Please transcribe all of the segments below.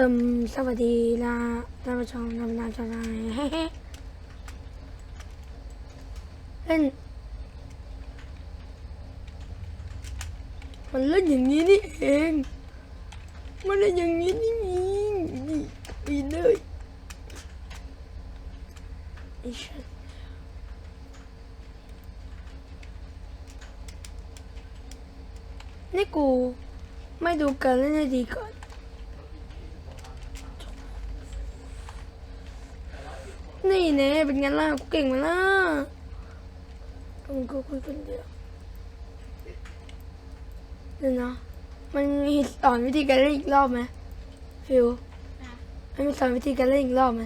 อิมสวัสดีนะท่านผู้ชมนำนามชาวไร่เฮ้เฮ้เล่นมันเล่นอย่างนี้นี่เอง มันเล่นอย่างนี้นี่เองนี่ปีนเลยไอ้ชัดนี่กูไม่ดูการเล่นดีก่อน นี่แน่เป็นไงล่ะกูเก่งไหมาล่ะมึงก็คุยคนเดียวเดี๋ยวนะมันมีสอนวิธีการเล่นอีกรอบไหมฟิวนะมันมีสอนวิธีการเล่นอีกรอบไหม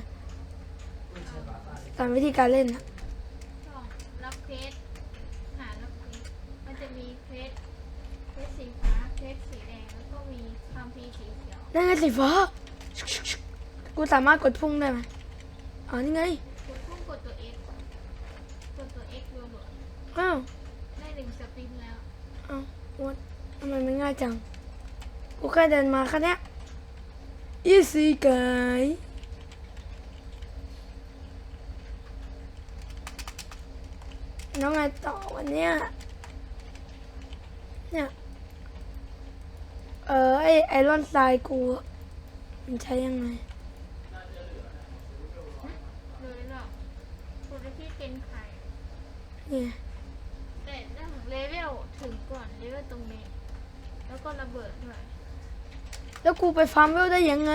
สอนวิธีการเล่นนะก็รับเควสหารับเควสมันจะมีเควสเควสสีฟ้าเควสสีแดงแล้วก็มีคัมภีร์สีเขียวนั่นไงสีฟ้ากูสามารถกดพุ่งได้ไหม อ๋อนี่ไงกดพุ่งกดตัว X กดตัว X รัวอ้าวๆได้หนึ่งสปินแล้ว อ้าววัดทำไมมันง่ายจังกูแค่เดินมาแค่เนี้ย easy guy น้องไงต่อวันเนี้ยเนี่ย เออไอไอรอนทรายกูอะมันใช้ยังไง เลยหรอกคนที่เป็นใคร เนี่ยแต่ถ้าถึงเลเวลถึงก่อนเลเวลตรงนี้ แล้วก็ระเบิดด้วยแล้วกูไปฟาร์มเวลได้ยังไง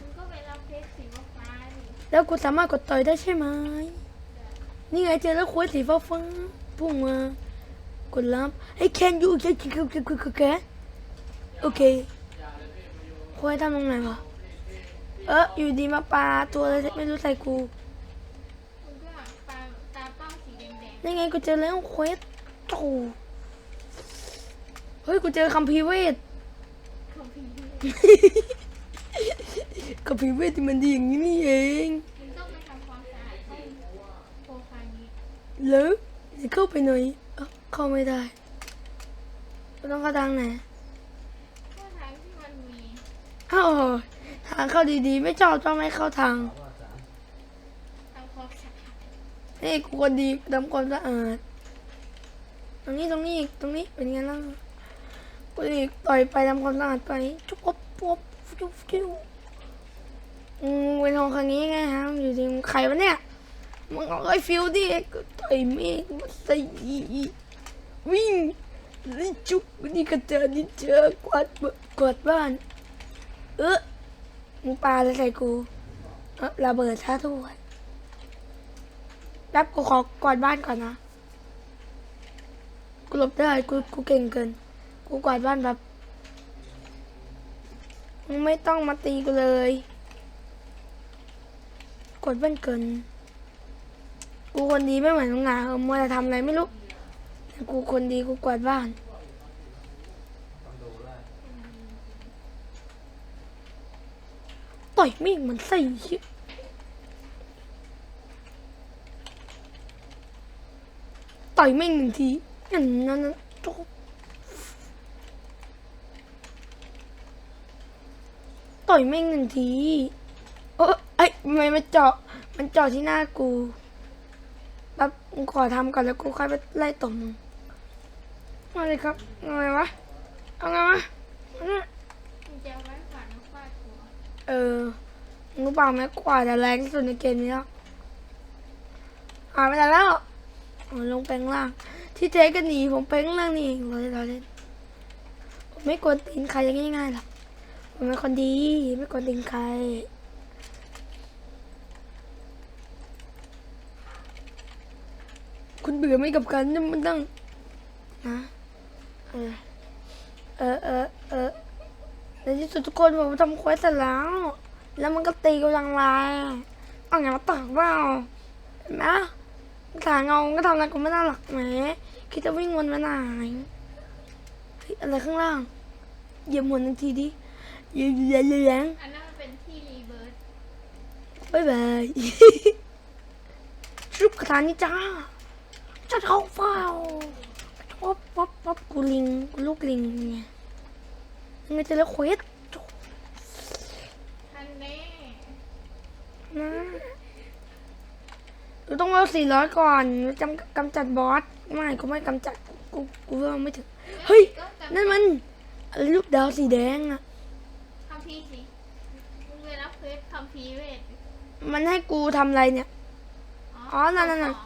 มันก็ไปรับเควสสีฟ้าๆดิแล้วกูสามารถกดต่อยได้ใช่ไหมนี่ไงเจอแล้วควายสีฟ้าฟ้าๆพุ่งมากดรับไอ้แคนยูแค่แค่แค่แค่แค่โอเคควายทำตรงไหนวะเอออยู่ดีมาปลาตัวอะไรไม่รู้ใส่กู มันก็ตาตาเป้า สีแดงนี่ไงกูเจอแล้วเควสโอ้เฮ้ยกูเจอคัมภีร์เวทๆคัมภีร์คัมภีร์เวทที่มันดีอย่างนี้นี่เองมันต้องไปทำความสะอาดห้องโปรไฟล์นี้เหรอจะเข้าไปหน่อยเอ้าเข้าไม่ได้กูต้องเข้าทางไหนก็ทางที่มันมีอ้าวทางเข้าดีๆ ไม่ชอบต้องไม่เข้าทาง ทำความสะอาด นี่กูคนดีทำความสะอาด ตรงนี้ตรงนี้อีกตรงนี้เป็นไงล่ะกูอีกต่อยไปทำความสะอาดไปจุ๊บปุ๊บปุ๊บจุ๊บจิ้วอืมเป็นของครั้งนี้ไงฮะอยู่ดีมึงใครวะเนี่ยมึงเอาไอ้ฟิวดิกูต่อยเมฆมาใส่วิ่งนี่จุ๊บนี่กระเจอนี่เจอกวาดบกวาดบ้าน เออมึงปาอะไรใส่กูระเบิดซะทุกวัน ป๊บกูขอกวาดบ้านก่อนนะ กูหลบได้กูกูเก่งเกิน กูกวาดบ้านแบบมึงไม่ต้องมาตีกูเลย กดบ้านเกิน กูคนดีไม่เหมือนมึงอะเออมัวแต่ทำอะไรไม่รู้แต่กูคนดีกูกวาดบ้านต่อยมิ่งมันใส่ ต่อยมิ่งหนึ่งทีอย่างนั้นจบต่อยมิ่งหนึ่งทีเออไอ้ยทำไมมันเจาะมันเจาะที่หน้ากูแป๊บกูขอทำก่อนแล้วกูค่อยไปไล่ตบมึงมาเลยครับเอาไงวะเอาไงวะเออมึงรู้เปล่าไหมกว่าจะแรงสุดในเกมนี้แล้วหาไปแล้ว อ๋อลงแปลงล่าง ที่เจ๊ก็หนีผมแปลงล่างนี่เองเราเล่นเราเล่นผมไม่กวนตีนใครอย่างง่ายๆหรอกผมเป็นคนดีไม่กวนตีนใครคุณเบื่อไหมกับการที่มันต้องนะเออเออเออเออในที่สุดทุกคนผมทำควสเสร็จแล้ว แล้วมันก็ตีกำลังลายเอาไงมาตักเปล่าเห็นไหม ถาเงาก็ทำอะไรก็ไม่น่าหลักแหมคิดจะวิ่งวนไปไหนเฮ้ยอะไรข้างล่างเหยียบหมุนหนึ่งทีดิเหยียบเหยียบเหยียบ อันนั้นมันเป็นที่รีเบิร์ตบายบายชุบกระถานี่จ้าจะท้องเฝ้าป๊อปป๊อปป๊อปกูลิงกูลูกลิงไงยังไงจะเลือกเควสนะ เราต้องเอาสี่ร้อยก่อนจำกำจัดบอสไม่กูไม่กำจัดกูกูว่าไม่ถึงเฮ้ยก็จำนั่นมันอะไรลูกดาวสีแดงอะทำพีสิมึงไปรับเควสทำพีเวทมันให้กูทำอะไรเนี่ยอ๋อนั่นๆๆ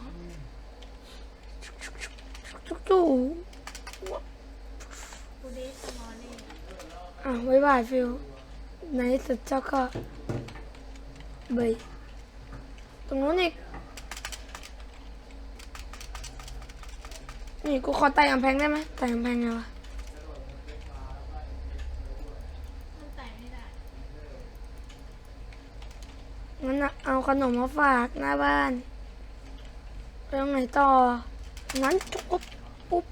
ของจุ๊กจูกูเดสมอลเล่อะบ๊ายบายฟิลในที่สุดเจ้าก็เบยตรงนู้นอีก นี่กูขอไต่กำแพงได้ไหมไต่กำแพงไงวะงั้นเอาขนมมาฝากหน้าบ้านไปตรงไหนต่องั้นจุ๊บปุ๊บปุ๊บ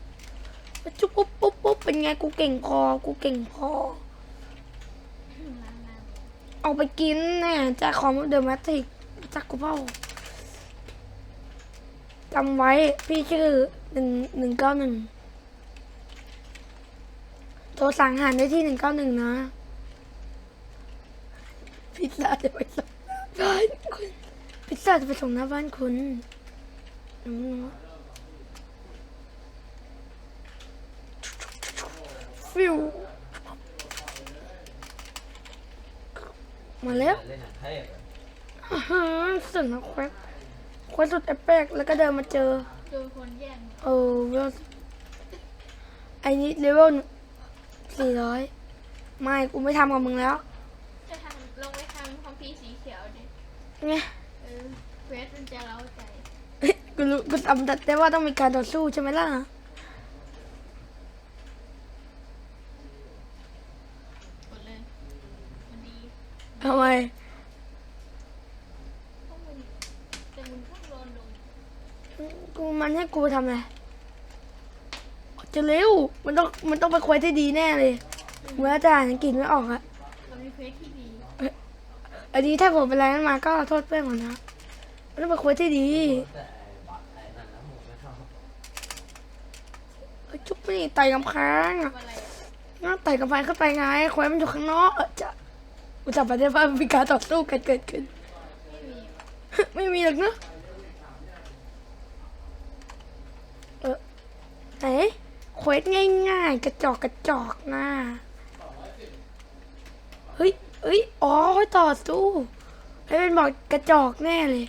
จุ๊บปุ๊บปุ๊บปุ๊บเป็นไงกูเก่งพอกูเก่งพอ เอาไปกินแน่จากคอมเดอะแมทริกจากกูเป้าจำไว้พี่ชื่อ หนึ่งหนึ่งเก้าหนึ่งโทรสั่งอาหารได้ที่หนึ่งเก้าหนึ่งนะ พิซซ่าจะไปส่งหน้าบ้านคุณ พิซซ่าจะไปส่งหน้าบ้านคุณอืมฟิวมาแล้วเล่นหนังเทพอะอาหารสึ่งนะแควกแควกสุดเอฟเฟกต์แล้วก็เดินมาเจอๆ โดนคนแย่งเออเวลไอ้นี่เลเวลสี่ร้อยไม่กูไม่ทำกับมึงแล้วจะทำลงไปทำคอมพีร์สีเขียวดิไงเออเควสมันจะเล้าใจเฮ้ยกูรู้กูจำได้ว่าต้องมีการต่อสู้ใช่ไหมล่ะกดเลยมันดีทำไม พวกมึงแต่มึงเพิ่งโดนลง กูมันให้กูทำอะไรจะเร็ว มันต้องมันต้องไปควยที่ดีแน่เลยเมื่อจะอ่านอังกฤษไม่ออกอะเรามีเควสที่ดีอันนี้ถ้าผมเป็นอะไรนั้นมาก็ขอโทษเพื่อนก่อนนะมันต้องไปควยที่ดีแต่บัตรไอ้นั่นนะผมไม่ชอบเอ้ยจุ๊บนี่ไต่กำแพงอะทำอะไรอะน่าไต่กำแพงขึ้นไปไงควยมันอยู่ข้างนอกเออจะอุตส่าห์ไปได้ว่ามีการต่อสู้กันเกิดขึ้น ไม่มีไม่มีหรอกเนอะเออ ไหนเควสง่ายๆ กระจอกกระจอกนะเฮ้ยเฮ้ยอ๋อให้ต่อสู้ไอ้เป็นบอกกระจอกแน่เลย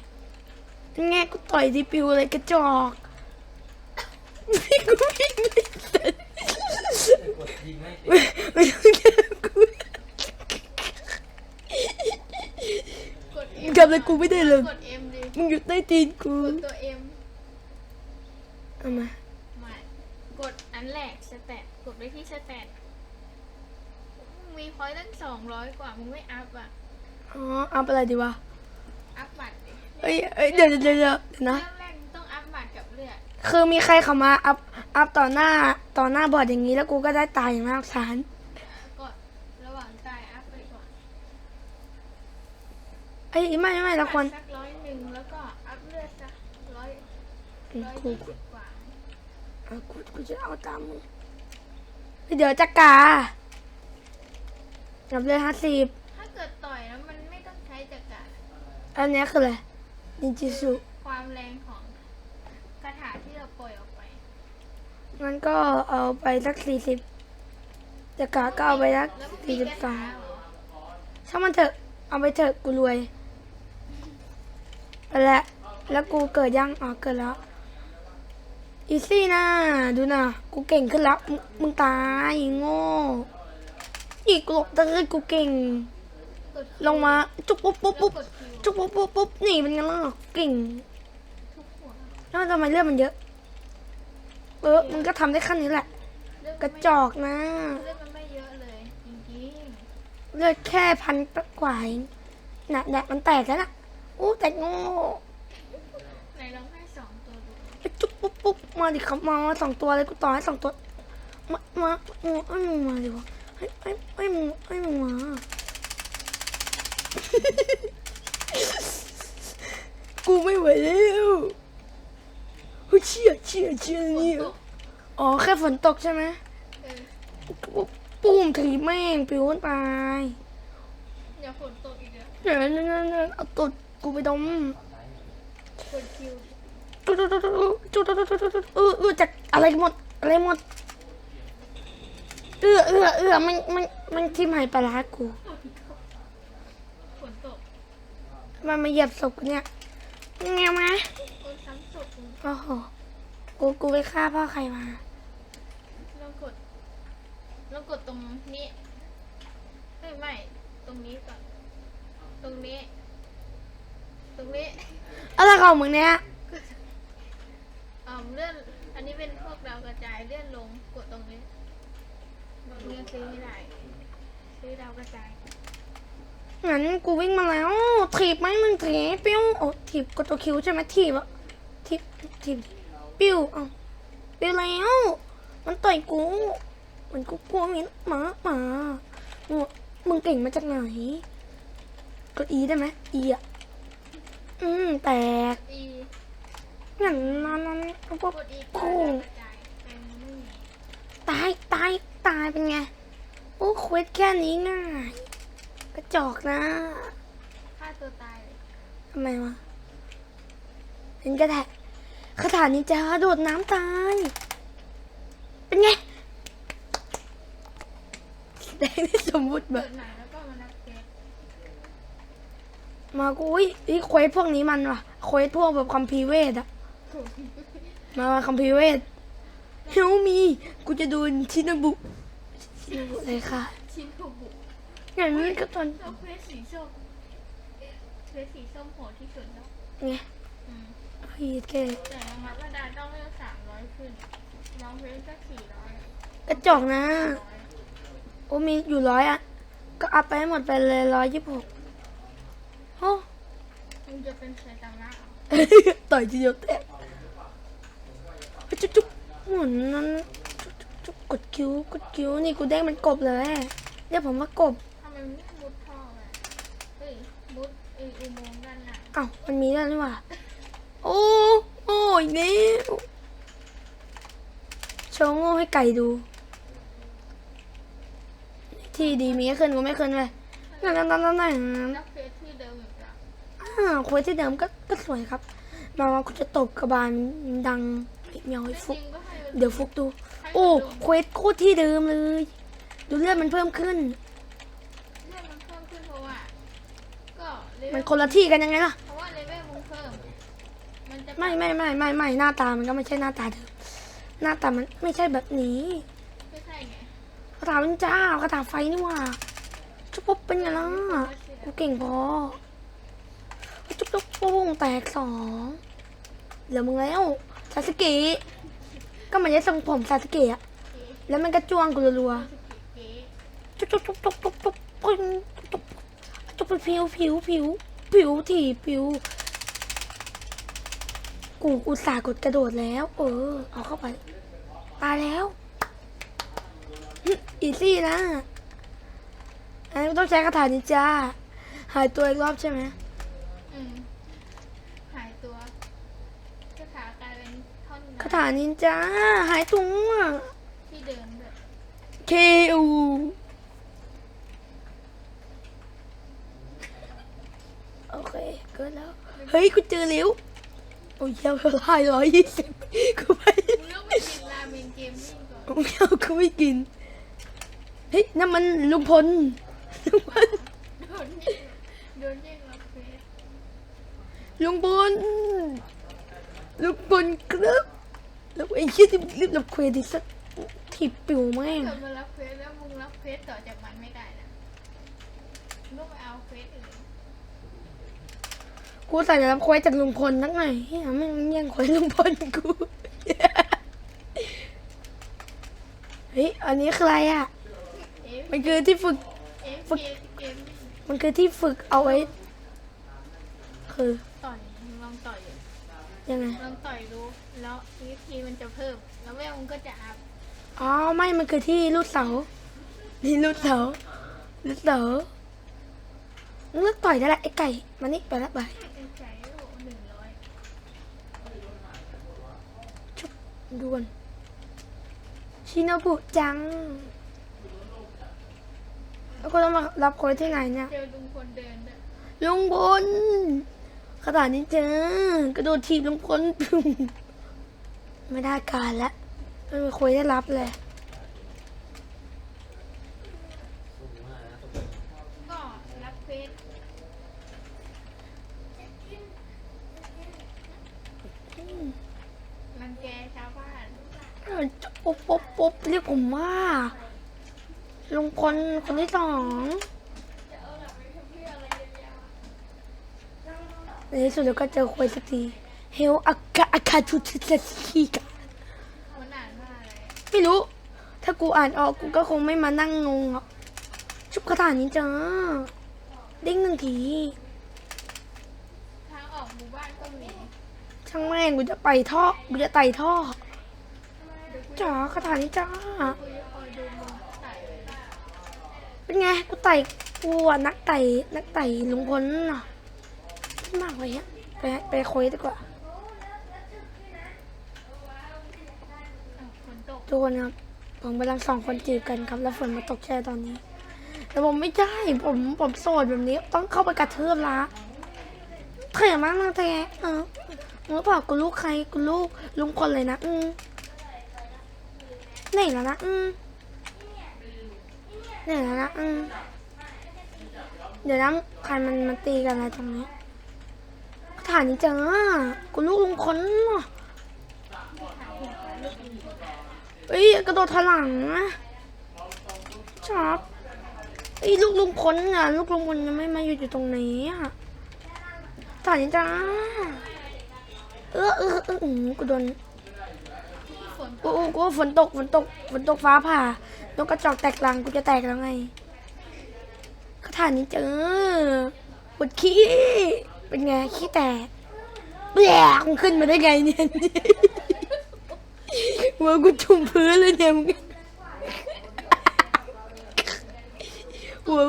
แง่กูต่อยดีปิวเลยกระจอกพี่กูวิ่งไม่เสร็จกดยิงไม่ติดไม่ไม่ต้องแก้กูกด M ทำอะไรกูไม่ได้เลย กด M ดิมึงอยู่ใต้ตีนกูกดตัว M เอามาไม่ กดอันแรกสแตทกดไปที่สแตทมึงมีพอยต์ตั้งสองร้อยกว่า มึงไม่อัพอะ อ๋อเอาไปอะไรดีวะอัพบัตรดิเอ้ยเอ้ยเดี๋ยวเดี๋ยวเดี๋ยวเดี๋ยวนะ เริ่มแรกมึงต้องอัพบัตรกับเลือด คือมีใครเข้ามาอัพอัพต่อหน้าต่อหน้าบอร์ดอย่างนี้แล้วกูก็ได้ตายอย่างน่าสงสารกดระหว่างตายอัพไปก่อนไอ้ยไม่ไม่เราควรสักร้อยหนึ่งแล้วก็อัพเลือดสักร้อยอืมร้อยกูยี่กูสิบ กว่าเอากูกูจะเอาตามมึงเฮ้ยเดี๋ยวจักกากับเลยห้าสิบถ้าเกิดต่อยแล้วมันไม่ต้องใช้จักระอันเนี้ยคืออะไรนินจิสุความแรงของคาถาที่เราปล่อยออกไปงั้นก็เอาไปสักสี่สิบจักกาก็เอาไปสักแล้วมึงสี่มีสิบคาสอถางเหรอถ้ามันเถอะ เอาไปเถอะกูรวยไปแล้วแล้วกูเกิดยังอ๋อเกิดแล้ว อีซี่นะ ดูนะ กูเก่งขึ้นแล้ว มึงตายโง่อีกหลบได้กูเก่ง ลงมา จุ๊บปุ๊บปุ๊บปุ๊บแล้วกดคิวจุ๊บปุ๊บปุ๊บปุ๊บนี่เป็นไงล่ะเก่งแล้วทำไมเลือดมันเยอะ เออมึงก็ทำได้ขั้นนี้แหละ กระจอกนะ เลือดมันไม่เยอะเลยจริงเลือดแค่พันกว่าเองน่ะแดกมันแตกแล้วน่ะอู้แตกโง่ ๆไหนลองให้สองตัวดู ไอ้จุ๊บ ปุ๊บปุ๊บมาดิครับมาสองตัวเลยกูต่อให้สองตัวมามาโอ้ไอ้มึงมาดิวะไอ้ไอ้ไอ้มึงไอ้มึงมากูไม่ไหวแล้วเฮ้ยเชี่ยเชี่ยเชี่ยนี่อ๋อแค่ฝนตกใช่ไหมปุ้มถีบแม่งปิวขึ้นไปอย่าฝนตกอีกเดี๋ยวนั่นนั่นนั่นเอาตุดกูไปดมกดคิว เออเออจากอะไรหมด อะไรหมด เออเออเออมันมันมันทิ่มหายปลาร้ากูฝนตกมันมาเหยียบศพกูเนี่ยเงี้ยมาโอ้ซ้ำศพโอ้โหกูกูไปฆ่าพ่อใครมาลองกดลองกดตรงนี้เอ้ยไม่ตรงนี้ก่อนตรงนี้ ตรงนี้อะไรของมึงเนี่ย อ่าเลื่อนอันนี้เป็นพวกดาวกระจายเลื่อนลงกดตรงนี้เลื่อนซื้อไม่ได้ซื้อดาวกระจายงั้นกูวิ่งมาแล้วถีบไหมมึงถีบปิ้วโอ้ถีบกดตัวคิวใช่ไหมถีบอะถีบถีบปิ้วเอ้าปิ้วแล้ว มันต่อยกูมันกูกลัวมีหมาหมามึงมึงเก่งมาจากไหนกดอีได้ไหมอีอะอืมแตกอี งั้นนั่นนั่นพวกกดอีโอ้ดาวกระจายแต่มันไม่มีตายตายตายเป็นไง โอ้เควสแค่นี้ง่าย กระจอกนะฆ่าตัวตายเลยทำไมวะเห็นกระแทกคาถานินจาโดดน้ำตาย เป็นไงแดงที่สมมุติแบเปิบดใหม่แล้วก็มานับเควสมากูอุ้ยอีเควสพวกนี้มันว่ะเควสพวกแบบคัมภีร์เวทอะ มามาคัมภีร์เวทเฮลมีกูจะโดนชินาบุชินาบุเลยค่ะชิ้นถูกบุกอย่างนี้ก็ตอนแล้วเควสสีส้มเควสสีส้มโหดที่สุดแล้วไงอืมพี่แกแต่รางวัลระดาต้องเลือกสามร้อยขึ้นน้องเควสก็สี่ร้อยกระจอกนะร้อยโอ้มีอยู่ร้อยอะก็อัพไปให้หมดไปเลยร้อยยี่สิบหกโอ้มึงจะเป็นไซตามะเหรอต่อยทีเดียวแตก จุ๊บจุ๊บหมุนนั้นจุ๊บจุ๊บจุ๊บกดคิ้วกดคิ้วนี่กูได้มันกบเลยเรียกผมว่ากบทำไมมันไม่มุดท่อเลยเฮ้ยมุดไออุโมงค์ด้านหน้าเอ้ามันมีแล้วนี่หว่าโอ้โอ้ยนี่โชว์โง่ให้ไก่ดู ที่ดีมีให้ขึ้นกูไม่ขึ้นเลยนั่นนั่นนั่นนั่นนั่นแล้วเควสที่เดิมอีกแล้วอ่าคุยที่เดิมก็ก็สวยครับ มาว่ากูจะตบกระบาลดังไอ้ เมียวไอ้จฟุกริงๆก็ให้มันเดี๋ยวฟุกดู โอ้เควสโคตรที่เดิมเลย ดูเลือดมันเพิ่มขึ้นเรื่องมันเพิ่มขึ้นเพราะว่าก็เลเวมันลคนละที่กันยังไงล่ะ เพราะว่าเลเวลมึงเพิ่ม มันจะไม่ไม่ไม่ไม่ไม่หน้าตามันก็ไม่ใช่หน้าตาเดิม หน้าตามันไม่ใช่แบบนี้ไม่ใช่ไงคาถาเป็นเจ้าคาถาไฟนี่หว่าชุบปุ๊บเป็นไงล่ะ กูเก่งพอจุ๊บจุ๊บปุ้งแตกสองเหลือมึงแล้ว ซาสเกะก็มันจะทรงผมซาสเกะอะแล้วมันก็จ้วงกูรัวๆจุ๊บจุ๊บจุ๊บจุ๊บจุ๊บจุ๊บจุ๊บจุ๊บจุ๊บไปผิวผิวผิวผิวถีบผิว กูอุตส่าห์กดกระโดดแล้ว เออ เอาเข้าไปตายแล้วอีซี่นะอันนี้ต้องใช้คาถานินจาหายตัวอีกรอบใช่ไหม อืมหายตัวคาถากลายเป็นท่อน คาถานินจาหายตัวที่เดิมแบบเคอูโอเคเกิดแล้ว เฮ้ย กูเจอแล้ว โอ้ยเยอะหายร้อยยี่สิบกูไปมึงต้องไปกินราเมนเกมมิ่งก่อนกูไม่เอากูไม่กิน เฮ้ยนั่นมันลุงพลลุงพลโดนยิงโดนยิงรับเควสลุงพลลุงพลครับแล้วไอ้เชี่ยที่รีบรับเควดิสักถีบปิวแม่งเกิดมารับเควสแล้วมึงรับเควสต่อจากมันไม่ได้นะมึงต้องไปเอาเควสอื่นกูใส่จะรับเควสจากลุงพลนักหน่อยเฮ้ยไม่งแย่งเควสลุงพลกูเฮ้ยอันนี้คืออะไรอะ เอ๊ะมันคือที่ฝึก เอ๊ะฝึกเกมเกมมันคือที่ฝึกเอาไว้ คือ ยังไง ลองต่อยดูแล้ววิธีมันจะเพิ่ม แล้วแววมันก็จะอัพอ๋อ ไม่ มันคือที่ลูดเสา นี่ลูดเสาลูดเสามึงเลิกต่อยได้ละไอ้ไก่ มานี่ไปละไปเป็นใจโอ้หนึ่งร้อยด่วน ชิโนบุจัง แล้วก็ต้องมารับโค้ดที่ไหนเนี่ย เจอลุงคนเดินด้วยลุงพล ขนาดนี้เจอกระโดดทีบลงพ้นไม่ได้การแล้วไม่มีคุยได้รับเลยก็รับเควสรังแกชาวบ้านเออปุ๊บปุ๊บปุ๊บเรียกผมว่าลุงพลคนที่สอง ในที่สุดเราก็เจอคุยสักทีเฮลอากาอากาทุติสกีกันอ่านว่าอะไม่รู้ ถ้ากูอ่านออกกูก็คงไม่มานั่งงงหรอกชุบกระถานนี้จ้าเด้งหนึ่งทีทางออกหมู่บ้านก็มีช่างแม่งกูจะไปท่อกูจะไต่ท่อจ้ากระถานนี้จ้าเป็นไงกูไต่กูอะนักไต่นักไต่ลุงพลน่ะ ขึ้นมากเลยฮะไปไปคุยดีกว่าทุกคนครับผมกำลังสองคนจีบกันครับ แล้วฝนมาตกแช่ตอนนี้ แต่ผมไม่ใช่ผมผมโสดแบบนี้ ต้องเข้าไปกระเทือบละเข่อมากนะแต่เออมึงรู้เปล่ากูลูกใครกูลูกลุงพลเลยนะ อืมไหนแล้วนะอืมไหนแล้วนะอืมเดี๋ยวนะใครมันมันตีกันอะไรตรงนี้ ฐานนี้จังอะกูลูกลุงพลน่ะเอ้ยกระโดดถลังนะชอบเอ้ยลูกลุงพลอะลูกลุงพลยังไม่มาอยู่อยู่ตรงนี้อะตอนนี้จ้าเออเออเออกูโดนฝนตกูกกูกูฝนตกฝนตกฝนตกฟ้าผ่านกกระจอกแตกรังกูจะแตกแล้วไงกระถานนี้เจอปวดขี้ เป็นไงขี้แตกแบกมันขึ้นมาได้ไงเนี่ยหัวกูจุ่มพื้นเลยเนี่ยมึงหัว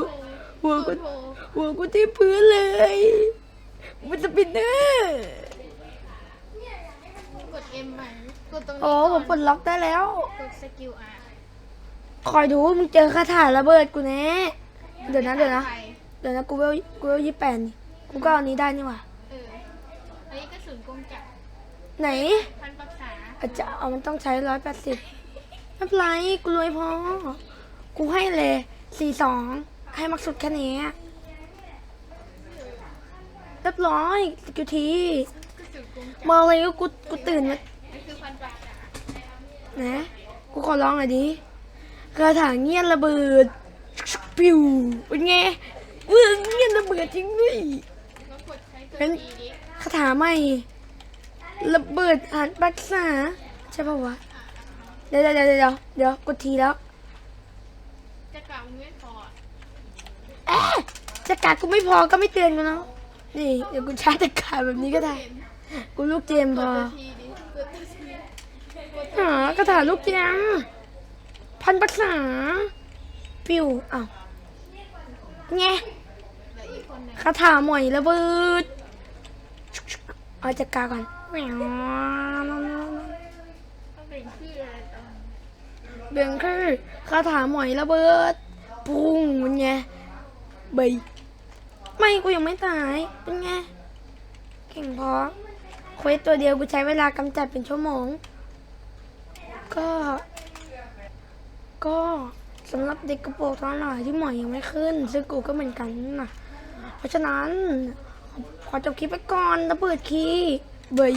หัวโทกูรโทรหัวกูที่พื้นเลยมันสปินเนอร์กดเอ็มใหม่กดตรงนี้โอ้ผมปลก่อนดล็อกได้แล้ว กดสกิลอาร์คอยดูมึงเจอคาถาระเบิดกูแน่เดี๋ยวนะเดี๋ยวนะไทเดี๋ยวนะกูเวลกูเวลยี่แปดนี่ กูก็เอาอันนี้ได้นี่หว่าเอออันนี้กระสุนกงจักรไหนพันปรักษาอาจจะเอามันต้องใช้ร้อยแปดสิบไม่เป็นไรกูรวยพอ กูให้เลยสี่สองให้มักสุดแค่นี้เรียบร้อยสกิลทีกระสุนกงจักรมาเลยกูกูตื่นมานี่คือพันปรักษานะกูขอร้องหน่อยดิคาถาเงียบระเบิด ปิวเป็นไงเออเงียบระเบิดจริงด้วย แล้วกดใช้ตัวงั้นทีดิคาถาใหม่ระเบิดหันปักษาใช่ป่าวะเดี๋ยวเดี๋ยวเดี๋ยวเดี๋ยวเดี๋ยวกดทีแล้ว จะกล่าวไม่พอเอ๊ะจะกาดกูไม่พอก็ไม่เตือนกูเนาะนี่ เดี๋ยวกูชาร์จจะกาดแบบนี้ก็ได้ กูลูกเจมส์กพดอตัวทีดิกดตัวทีกดหากระถาลูกเจมส์พันปักษาปิวอ้าวไงเหลืออีกคนหนึ่งคาถาหมอยระเบิด เอาจัดการก่อนแหววต้องเป็นชื่ออะไรตอนเบียงคือคาถาหมอยระเบิดปุ้งเป็นไงเบยไม่กูยังไม่ตายเป็นไงเก่งพอเควสตัวเดียวกูใช้เวลากำจัดเป็นชั่วโมง ก็ ก็สำหรับเด็กกระโปรงทั้งหลายที่หมอยยังไม่ขึ้นซึ่งกูก็เหมือนกันนะเพราะฉะนั้น ขอจบคลิปไปก่อนระเบิดคีย์เบย